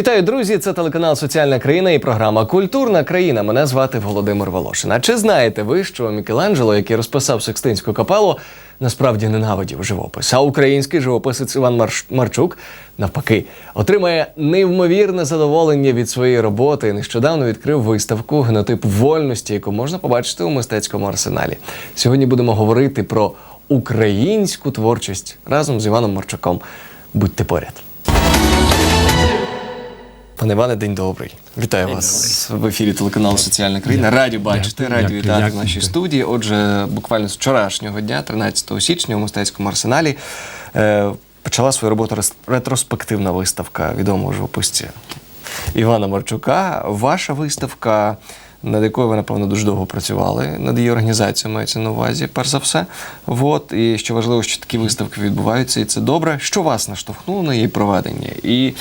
Вітаю, друзі! Це телеканал Соціальна країна і програма Культурна країна. Мене звати Володимир Волошин. А чи знаєте ви, що Мікеланджело, який розписав Секстинську капелу, насправді ненавидів живопис? А український живописець Іван Марш... Марчук, навпаки, отримає неймовірне задоволення від своєї роботи. і Нещодавно відкрив виставку генотип вольності, яку можна побачити у мистецькому арсеналі. Сьогодні будемо говорити про українську творчість разом з Іваном Марчуком. Будьте поряд. Пане Іване, день добрий. Вітаю вас в ефірі телеканалу Соціальна країна. Раді бачити, Дякую, раді дякую, вітати в нашій студії. Отже, буквально з вчорашнього дня, 13 січня, у мистецькому арсеналі, е, почала свою роботу ретроспективна виставка відомого живописця Івана Марчука. Ваша виставка, над якою ви, напевно, дуже довго працювали, над її організацією мається на увазі, перш за все. От, і що важливо, що такі виставки відбуваються, і це добре. Що вас наштовхнуло на її проведення? І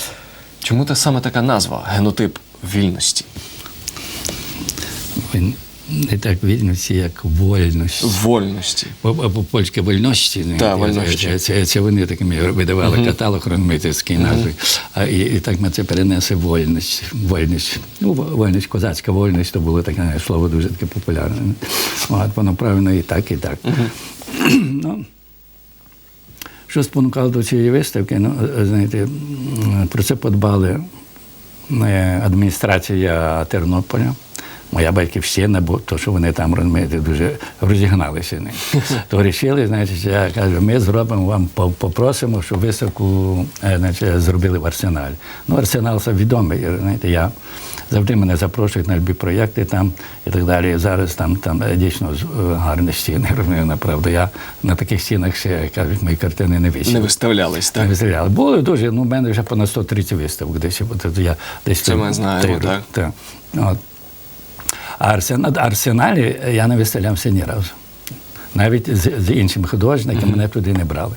чому та саме така назва генотип вільності? Він не так вільності, як вольності. Вольності. Бо, бо польське вольності, знаєте, Так, вольності. Це, це, це вони такими видавали каталог розмитицький назви. А, і, і так ми це перенесли вольність. Вольність. Ну, во- вольність, козацька вольність, то було таке слово дуже таке популярне. От, воно правильно і так, і так. ну, що спонукало до цієї виставки? Ну, е, знаєте, про це подбали е, адміністрація Тернополя. Моя батьківщина, бо то, що вони там розумієте, дуже розігналися. То вирішили, значить, я кажу, ми зробимо вам, попросимо, щоб виставку е, значить, зробили в арсеналі. Ну, арсенал це відомий, знаєте, я завжди мене запрошують на любі проєкти там і так далі. Зараз там, там е, дійсно е, гарні стіни, розумію, направду. Я на таких стінах ще кажуть, мої картини не висіли. Не виставлялись, так? Не виставляли. Були дуже, ну, в мене вже понад 130 виставок десь. Я десь Це ми знаємо, так. так. От. А арсенал, арсеналі я не виставлявся ні разу. Навіть з, з іншими художниками мене туди не брали.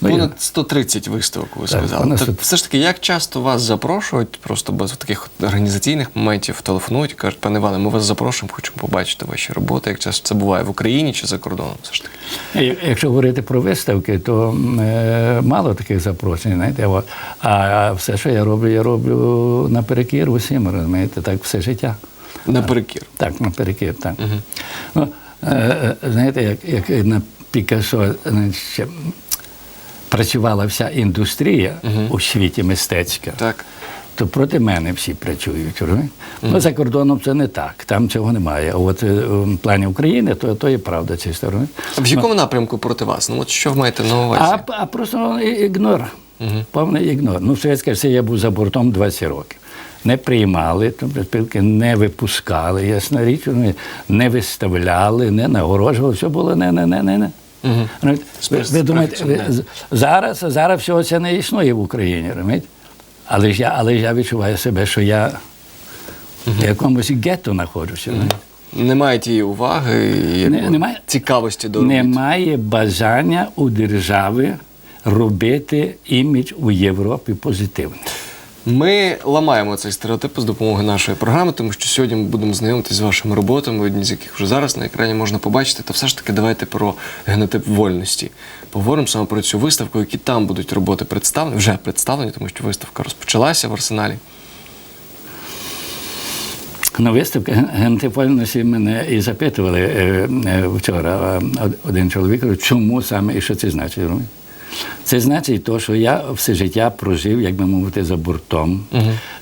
Ну, Понад 130 виставок, ви Так, сказали. понад Так, все ж таки, як часто вас запрошують, просто без таких організаційних моментів телефонують, і кажуть, пане Іване, ми вас запрошуємо, хочемо побачити ваші роботи. Як часто це буває в Україні чи за кордоном? Все ж таки. Якщо говорити про виставки, то е, мало таких запрошень, знаєте. От. А все, що я роблю, я роблю наперекір усім, розумієте, так все життя. Наперекір. Так, наперекір, так. Ну, е, знаєте, як, як на Пікассо значить, працювала вся індустрія у світі мистецька, Так. то проти мене всі працюють. розумієте? Ну, за кордоном це не так, там цього немає. А от е, в плані України, то, то є правда ці сторони. А В якому напрямку проти вас? Ну от що ви маєте на увазі? А, а просто і- ігнор. Повний ігнор. Ну, Совєтська Союз, я був за бортом 20 років. Не приймали, тобто спілки не випускали, ясна річ, не виставляли, не нагороджували, все було не, не, не, не, не. Ви, ви думаєте, ви, зараз, зараз всього це не існує в Україні, розумієте? Але ж я, але ж я відчуваю себе, що я в якомусь гетто знаходжуся. розумієте? Немає тієї уваги і Не- немає. цікавості до робіт. Немає бажання у держави робити імідж у Європі позитивний. Ми ламаємо цей стереотип з допомогою нашої програми, тому що сьогодні ми будемо знайомитися з вашими роботами, одні з яких вже зараз на екрані можна побачити. Та все ж таки давайте про генотип вольності. Поговоримо саме про цю виставку, які там будуть роботи представлені, вже представлені, тому що виставка розпочалася в арсеналі. На виставці гентифольності мене і запитували е, е, вчора один чоловік, чому саме і що це значить. Це значить то, що я все життя прожив, як би мовити, за бортом.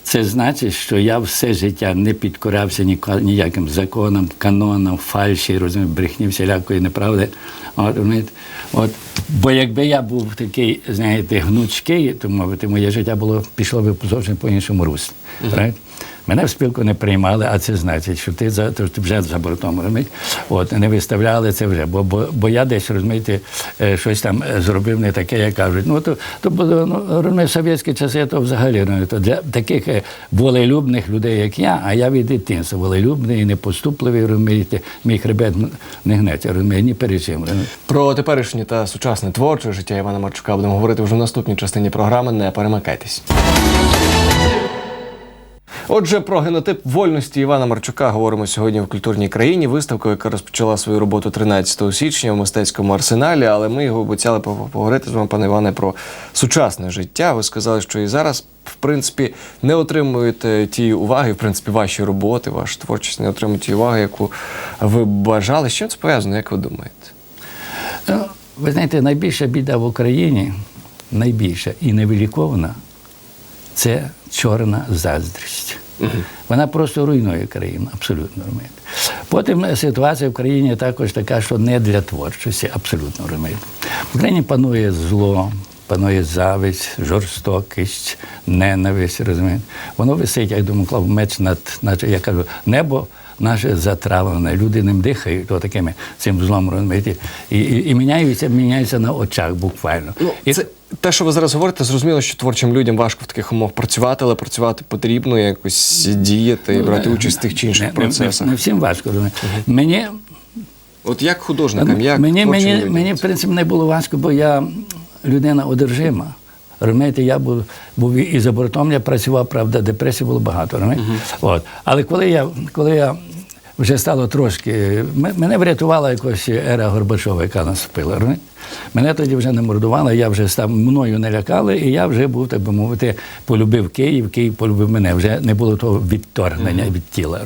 Це значить, що я все життя не підкорався ніяким законам, канонам, фальші, розумієте, брехні всілякої неправди. От? От, бо якби я був такий, знаєте, гнучкий, то мовити, моє життя було пішло би зовсім по іншому руслі. Right? Мене в спілку не приймали, а це значить, що ти за то вже за бортом розумієте? От не виставляли це вже. Бо, бо, бо я десь розумієте, е, щось там е, зробив не таке, як кажуть. Ну то то було ну, розумієте, в совєтські часи то взагалі ну, то для таких е, волелюбних людей, як я, а я від дитинства волелюбний і непоступливий, розумієте, мій хребет не гнеться, розумієте, ні перед чим. Про теперішнє та сучасне творче життя Івана Марчука будемо говорити вже в наступній частині програми. Не перемикайтесь. Отже, про генотип вольності Івана Марчука говоримо сьогодні в культурній країні. Виставка, яка розпочала свою роботу 13 січня в мистецькому арсеналі. Але ми його обіцяли пог- поговорити з вами, пане Іване, про сучасне життя. Ви сказали, що і зараз, в принципі, не отримуєте тієї уваги, в принципі, ваші роботи, ваша творчість не отримує тієї уваги, яку ви бажали. З чим це пов'язано, як ви думаєте? Ну, Ви знаєте, найбільша біда в Україні, найбільша і невилікована, це чорна заздрість. Вона просто руйнує країну, абсолютно розумієте. Потім е, ситуація в країні також така, що не для творчості, абсолютно розумієте. В Україні панує зло, панує зависть, жорстокість, ненависть, розумієте. Воно висить, як думаю, меч над, наче я кажу, небо наше затравлене, люди ним дихають, то такими цим злом розумієте, і, і, і міняються, міняються на очах буквально. Ну, і, це те, що ви зараз говорите, зрозуміло, що творчим людям важко в таких умовах працювати, але працювати потрібно, якось діяти і брати участь в тих чи інших Ну, процесах. не, не всім важко. Мені, От як художникам, як мені, мені, людям? мені, в принципі, не було важко, бо я людина одержима. Розумієте, я був, був і за бортом, я працював, правда, депресії було багато. розумієте? От. Але коли я, коли я вже стало трошки, мене врятувала якось ера Горбачова, яка розумієте? Мене тоді вже не мордували, я вже став, мною не лякали, і я вже був, так би мовити, полюбив Київ, Київ полюбив мене. Вже не було того відторгнення від тіла.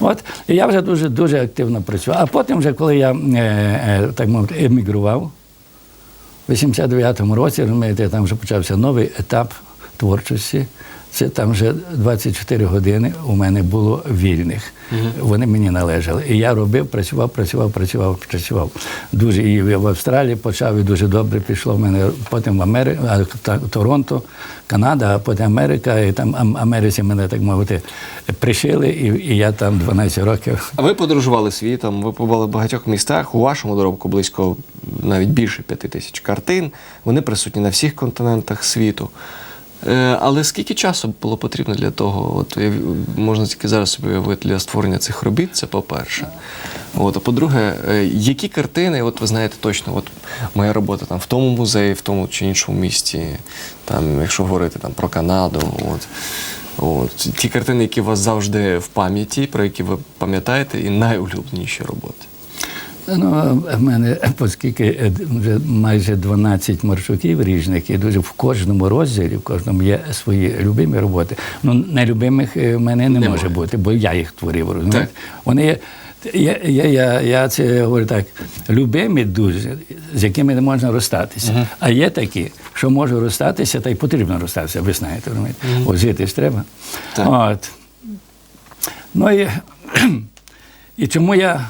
От, і я вже дуже, дуже активно працював. А потім, вже, коли я е, е, так мовити, емігрував, у 89-му році, розумієте, там вже почався новий етап творчості. Це там вже 24 години у мене було вільних. Вони мені належали. І я робив, працював, працював, працював, працював. Дуже і в Австралії почав і дуже добре пішло в мене. Потім в Америку, Торонто, Канада, а потім Америка. І там Ам- Америці мене так мовити пришили, і, і я там 12 років. А ви подорожували світом, ви побували в багатьох містах. У вашому доробку близько навіть більше п'яти тисяч картин. Вони присутні на всіх континентах світу. Е, Але скільки часу було потрібно для того? От можна тільки зараз собі уявити для створення цих робіт, це по-перше. От, а по-друге, е, які картини, от ви знаєте точно, от моя робота там в тому музеї, в тому чи іншому місті, там, якщо говорити там про Канаду, от. От, ті картини, які у вас завжди в пам'яті, про які ви пам'ятаєте, і найулюбленіші роботи. Ну, в мене, оскільки е, вже майже 12 маршрутів різних, і дуже в кожному розділі, в кожному є свої любимі роботи. Ну, нелюбимих е, в мене не Немає. може бути, бо я їх творив. розумієте? Вони є. Я, я, я, я це говорю так, любимі дуже, з якими не можна розстатися. А є такі, що можу розстатися, та й потрібно розстатися, ви знаєте, розумієте? От жити ж треба. Так. От. Ну і, і чому я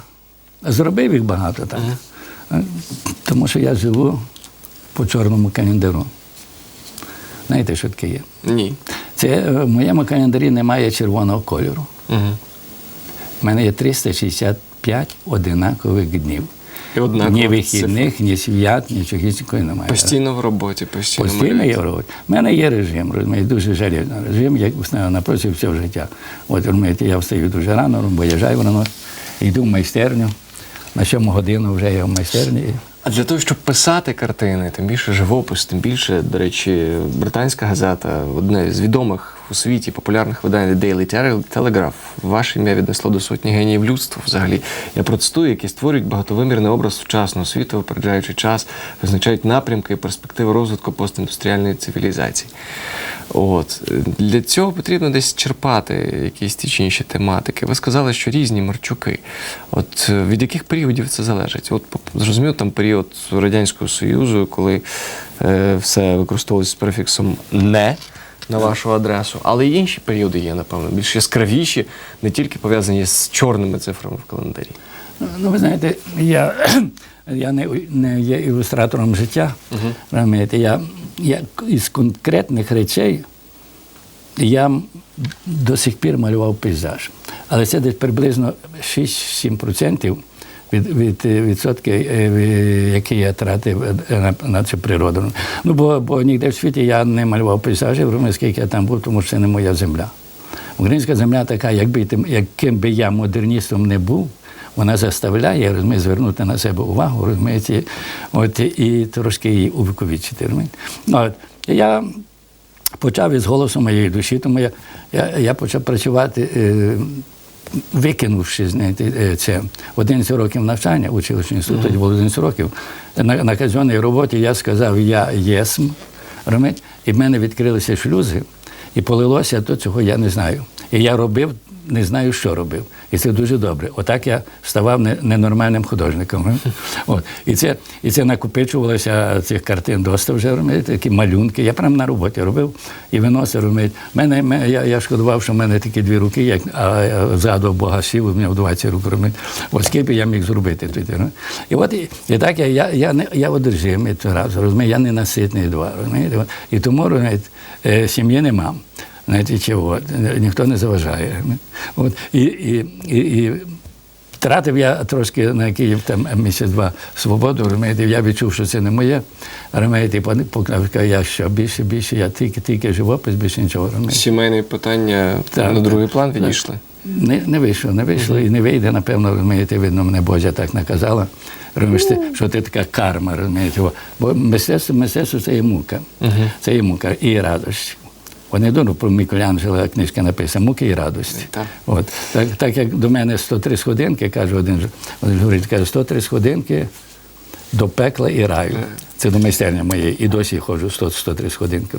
зробив їх багато так? Тому що я живу по чорному календару. Знаєте, що таке є? Ні. Це е, в моєму календарі немає червоного кольору. Угу. У мене є 365 одинакових днів. І ні вихідних, ні свят, нічого нічого немає. Постійно в роботі, постійно. Постійно є робота. У мене є режим, розумієте, дуже жалібний режим, як знаю, напроти все життя. От розумієте, я встаю дуже рано, виїжджаю рано, йду в майстерню. На сьому годину вже є в майстерні. А для того, щоб писати картини, тим більше живопис, тим більше, до речі, британська газета, одне з відомих у світі популярних видань The Daily Telegraph, ваше ім'я віднесло до сотні геніїв людства взагалі. Я процитую, які створюють багатовимірний образ сучасного світу, випереджаючи час, визначають напрямки і перспективи розвитку постіндустріальної цивілізації. От для цього потрібно десь черпати якісь ті чи інші тематики. Ви сказали, що різні марчуки. От е, від яких періодів це залежить? От зрозуміло, там період Радянського Союзу, коли е, все використовувалося з префіксом не. На вашу адресу, але й інші періоди є, напевно, більш яскравіші, не тільки пов'язані з чорними цифрами в календарі. Ну, ви знаєте, я, я не, не є ілюстратором життя. Розумієте, я, я із конкретних речей я до сих пір малював пейзаж. Але це десь приблизно 6-7% від, від е, відсотки, е, які я тратив е, на, на цю природу. Ну, бо, бо ніде в світі я не малював пейзажів, скільки я там був, тому що це не моя земля. Українська земля така, якби яким би я модерністом не був, вона заставляє розумієте, звернути на себе увагу, розумієте, от, і трошки її увіковічити. От, я почав із голосу моєї душі, тому я, я, я почав працювати. Викинувши знаєте, е, це 11 років навчання, училищний інститут, тоді було 11 років, на, на казенній роботі я сказав, я єсм, ромить, і в мене відкрилися шлюзи, і полилося то, цього я не знаю. І я робив, не знаю, що робив. І це дуже добре. Отак я ставав ненормальним художником. От. І, це, і це накопичувалося цих картин доста вже, розумієте, такі малюнки. Я прямо на роботі робив і виносив, розумієте. Мене, я, я шкодував, що в мене тільки дві руки, як, а згадував Бога сів, у мене в 20 рук, розумієте. От скільки я міг зробити тоді. І от і, і так я, я, я, не, я одержимий то раз, розумієте, я ненаситний два. І тому, розумієте, е, сім'ї не мав. Знаєте, чого? Ніхто не заважає. От, і, і, і, і втратив я трошки на Київ там місяць-два свободу, розумієте, я відчув, що це не моє. Розумієте, я що більше, більше, я тільки, тільки живопис, більше нічого. розумієте. Сімейні питання Так, на другий план відійшли. Не, не вийшло, не вийшло і не вийде, напевно, розумієте, видно, мене Божа так наказала, розумієте, що це така карма, розумієте. Бо- Бо мистецтво, мистецтво це є мука. Це є мука і радость. Вони думаю, про Мікеланджело книжка написана Муки і радості. Так. От. Так, так як до мене 103 сходинки, каже один, один говорить, каже, 103 сходинки до пекла і раю. Це до майстерня моєї. І досі ходжу 100, 103 сходинки.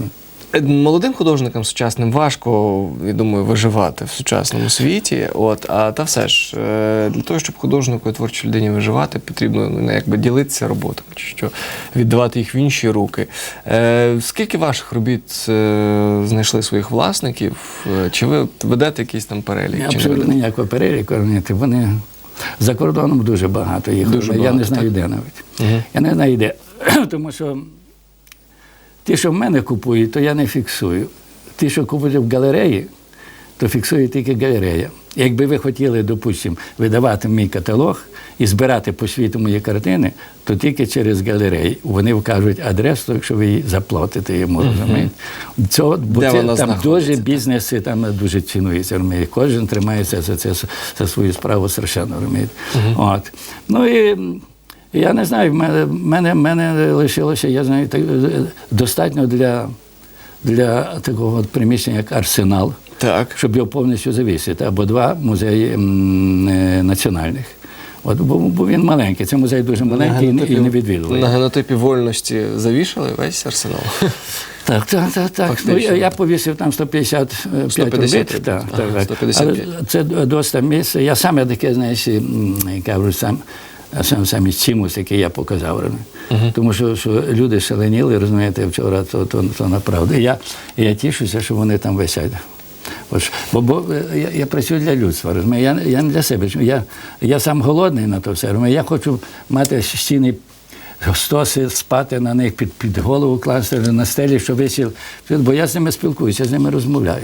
Молодим художникам сучасним важко, я думаю, виживати в сучасному світі. От, а та все ж, е, для того, щоб художнику і творчій людині виживати, потрібно ну, якби ділитися роботами, чи що віддавати їх в інші руки. Е, скільки ваших робіт е, знайшли своїх власників? Е, Чи ви ведете якийсь там перелік? Я чи не Абсолютно ніякого переліку. Вони за кордоном дуже багато їх. Дуже багато, я не знаю, де навіть. Я не знаю, де. Тому що ті, що в мене купують, то я не фіксую. Ті, що купують в галереї, то фіксує тільки галерея. Якби ви хотіли, допустимо, видавати мій каталог і збирати по світу мої картини, то тільки через галереї. Вони вкажуть адресу, якщо ви її заплатите йому, розумієте? Цього, бо Де це, вона там дуже бізнеси там дуже цінуються. розумієте. Кожен тримається за це за свою справу страшенно. розумієте. От. Ну і я не знаю, в мене, мене, мене лишилося, я знаю, так, достатньо для, для такого от приміщення, як арсенал, Так. щоб його повністю завісити, або два музеї е, національних. От, бо, бо він маленький, це музей дуже маленький і, не- і не відвідували. на генотипі вольності завішали весь арсенал. Так, так, так, так. Ну, я, я повісив там 155 150 робіт. Так, Ага, так, так. 155. Але це досить місце. Я саме таке, знаєш, кажу, сам, сам, сам із чимось, який я показав. розумієте. Тому що, що люди шаленіли, розумієте, вчора, то, то, то направду. І я, я тішуся, що вони там висять. От Бо, бо е, я, я працюю для людства, розумієте? Я, я не для себе. Я, я сам голодний на то все. розумієте? Я хочу мати стіни стоси, спати на них під, під голову класти на стелі, що висів. Бо я з ними спілкуюся, з ними розмовляю.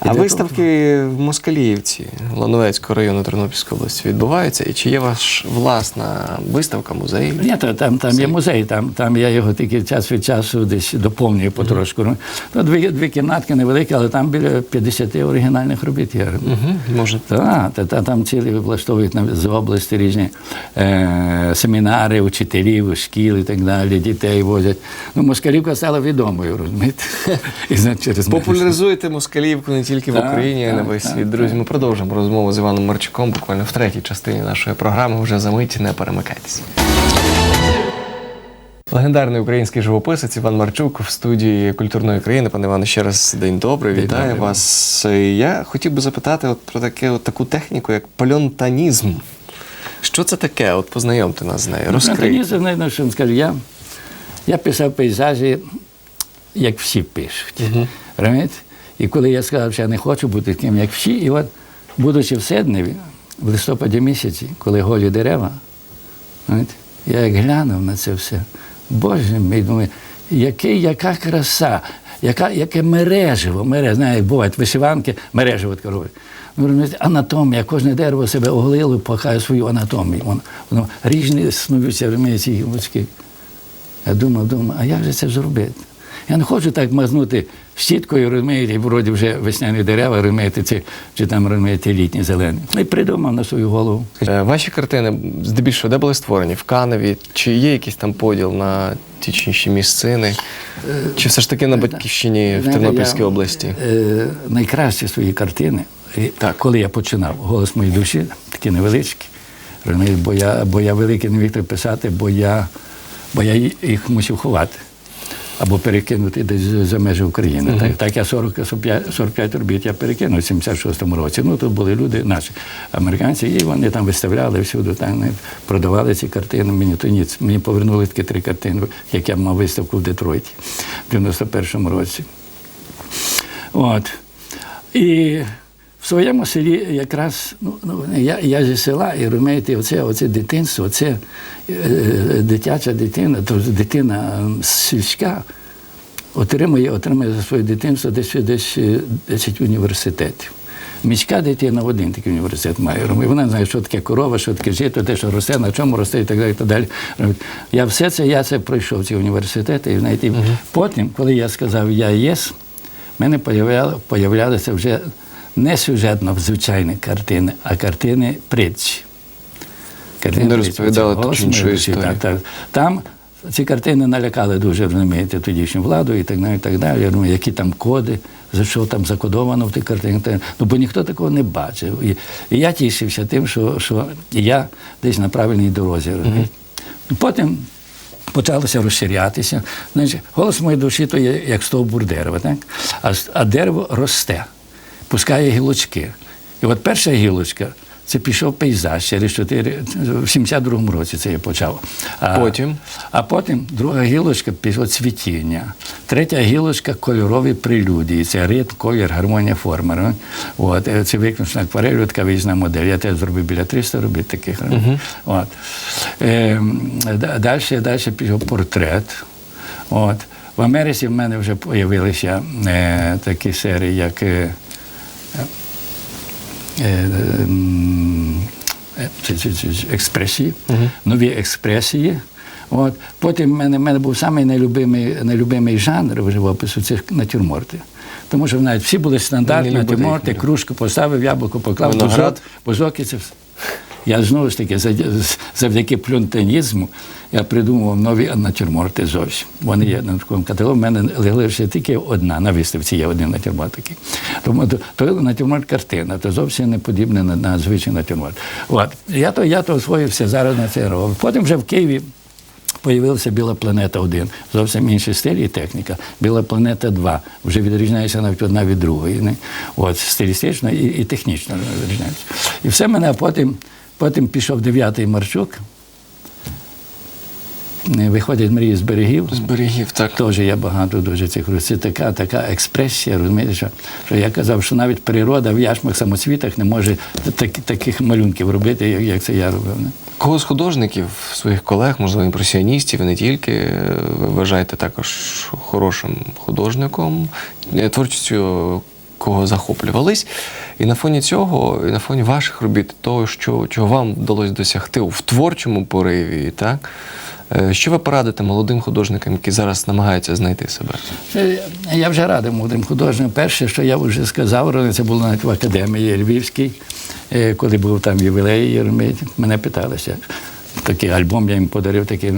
А того- виставки в Москаліївці Лановецького району Тернопільської області відбуваються? І чи є ваша власна виставка, музей? Ні, то, там, там є музей, там, там я його тільки час від часу десь доповнюю потрошку. Ну, ну, дві, дві кімнатки невеликі, але там біля 50 оригінальних робіт є. Угу, може. Так, та, та, там цілі влаштовують з області різні е, семінари, учителів, шкіл і так далі, дітей возять. Ну, Москалівка стала відомою, розумієте? І, через. Популяризуєте москалівку не тільки в Україні, а й на весь світ. Друзі, ми продовжимо розмову з Іваном Марчуком буквально в третій частині нашої програми. Вже за мить не перемикайтеся. Легендарний український живописець Іван Марчук в студії культурної країни. Пане Іване, ще раз день добрий. День Вітаю добрий. вас. Я хотів би запитати от про таке, от таку техніку, як пальонтанізм. Що це таке? От познайомте нас з нею. Ну, Розкрийте. Знаєте, що він скаже, я, я писав пейзажі, як всі пишуть. Розумієте? І коли я сказав, що я не хочу бути таким, як всі, і от, будучи в Седневі, в листопаді місяці, коли голі дерева, знаєте, я як глянув на це все, Боже мій, думаю, який, яка краса, яка, яке мереживо, мереживо, знаєте, бувають вишиванки, мереживо кажуть. Ну, анатомія, кожне дерево себе оголило, пахає свою анатомію. Воно, воно різні снуються, в ці гілочки. Я думав, думав, а як же це зробити? Я не хочу так мазнути щіткою, розумієте, вроді вже весняні дерева, розумієте, чи, чи там розумієте, літні зелені. І придумав на свою голову. Е, Ваші картини здебільшого де були створені? В Каневі? Чи є якийсь там поділ на ті чи інші місцини? Чи все ж таки на батьківщині в Тернопільській області? Е, найкращі свої картини, і коли я починав голос моєї душі, такі невеличкі, бо я, бо я великий не міг писати, бо я, бо я їх мусив ховати. Або перекинути десь за межі України. Так, так я 40, 45, 45 робіт я перекинув у 76-му році. Ну, тут були люди наші американці, і вони там виставляли всюди, там, продавали ці картини. Мені то ніц. Мені повернули такі три картини, як я мав виставку в Детройті в 91-му році. От. І в своєму селі якраз ну, ну, я, я зі села, і розумієте, оце, оце дитинство, це е, дитяча дитина, тобто дитина сільська отримує, отримує за своє дитинство десь, десь е, 10 університетів. Міська дитина один такий університет має. І Вона знає, що таке корова, що таке жито, те, що росте, на чому росте і так далі. І так далі. Я все це, я це пройшов ці університети. І, знаєте, потім, коли я сказав я єс, в мене появляли, появлялися вже не сюжетно звичайні картини, а картини притчі. Вони притчі. розповідали ту чи іншу історію. Так, так. Там ці картини налякали дуже, розумієте, тодішню владу і так далі. І так далі. Я думаю, які там коди, за що там закодовано в тих картинах. Ну, бо ніхто такого не бачив. І, і я тішився тим, що, що я десь на правильній дорозі. розумієте. Потім почалося розширятися. Значить, голос моєї душі то є як стовбур дерева, так? А, а дерево росте, пускає гілочки. І от перша гілочка. Це пішов пейзаж через 4, в 72-му році це я почав. А Потім? а потім друга гілочка пішло цвітіння. Третя гілочка кольорові прелюдії. Це ритм, колір, гармонія, форма. ну. От, е, це виключно акварель, така візна модель. Я теж зробив біля 300 робіт таких. ну. От. Е, далі, далі пішов портрет. От. В Америці в мене вже з'явилися е, такі серії, як. Е, е, м, е, це- це- це ж експресії, нові експресії. От. Потім в мене, мене був самий найлюбимий, найлюбимий жанр в живопису це натюрморти. Тому що навіть всі були стандартні натюрморти, кружку поставив, яблуко поклав, бузок, бузок і це все. Я знову ж таки завдяки плюнтанізму я придумував нові натюрморти зовсім. Вони є на такому каталогу. У мене лишилася тільки одна на виставці є один натюрморт такий. Тому то, то натюрморт картина, то зовсім не подібне на, на звичайний натюрморт. От. Я то, я то освоївся зараз на це робив. Потім вже в Києві Появилася Біла планета 1, зовсім інший стиль і техніка. Біла планета 2 вже відрізняється навіть одна від другої. Не? От, стилістично і, і технічно відрізняється. І все мене, потім, потім пішов дев'ятий Марчук. Е, Виходять мрії з берегів. З берегів, так. Теж є багато дуже цих. Це така, така експресія, розумієте, що, що я казав, що навіть природа в яшмах самоцвітах не може так, таких малюнків робити, як, як це я робив. Не? Кого з художників, своїх колег, можливо, імпресіоністів, і не тільки, ви вважаєте також хорошим художником, е, творчістю кого захоплювались. І на фоні цього, і на фоні ваших робіт, того, що, чого вам вдалося досягти в творчому пориві, так? е, Що ви порадите молодим художникам, які зараз намагаються знайти себе? Я вже радий молодим художникам. Перше, що я вже сказав, це було навіть в академії Львівській, е, коли був там ювілей, розумієте, мене питалися. Такий альбом я їм подарив, такий.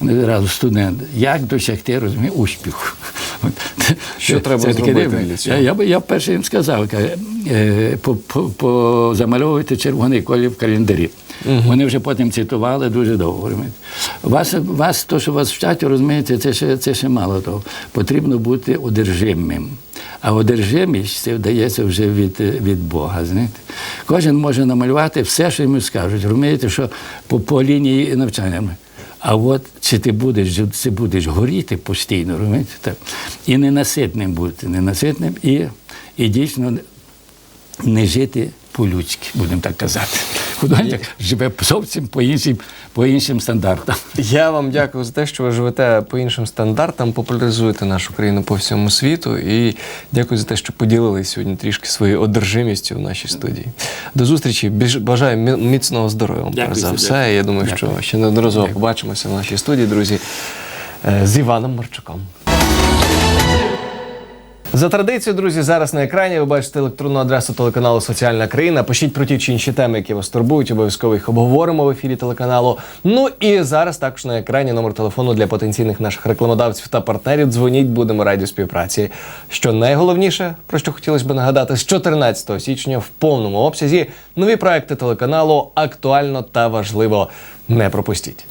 Вони одразу студент. Як досягти розуміє, успіху? Що треба зробити? Я, я, б- я перше їм сказав, е, по, замальовуйте червоний колір в календарі. Вони вже потім цитували дуже довго. Вас, вас, то, що вас вчать, розумієте, це ще, це ще мало того. Потрібно бути одержимим. А одержимість це вдається вже від, від Бога. Знаєте? Кожен може намалювати все, що йому скажуть. Розумієте, що по, по лінії навчання. А от чи ти будеш, чи будеш горіти постійно, розумієте? Так. І ненаситним бути, ненаситним, і, і дійсно не жити по-людськи, будемо так казати. Художник живе зовсім по іншим, по іншим стандартам. Я вам дякую за те, що ви живете по іншим стандартам, популяризуєте нашу країну по всьому світу. І дякую за те, що поділилися сьогодні трішки своєю одержимістю в нашій студії. До зустрічі. Біж- Бажаю міцного здоров'я вам Дякую, перш за дякую. все. Я думаю, Дякую. що ще неодноразово Дякую. побачимося в нашій студії, друзі, е, з Іваном Марчуком. За традицією, друзі, зараз на екрані ви бачите електронну адресу телеканалу Соціальна країна. Пишіть про ті чи інші теми, які вас турбують. Обов'язково їх обговоримо в ефірі телеканалу. Ну і зараз також на екрані номер телефону для потенційних наших рекламодавців та партнерів. Дзвоніть, будемо раді співпраці. Що найголовніше, про що хотілося б нагадати, з 14 січня в повному обсязі нові проекти телеканалу актуально та важливо. Не пропустіть.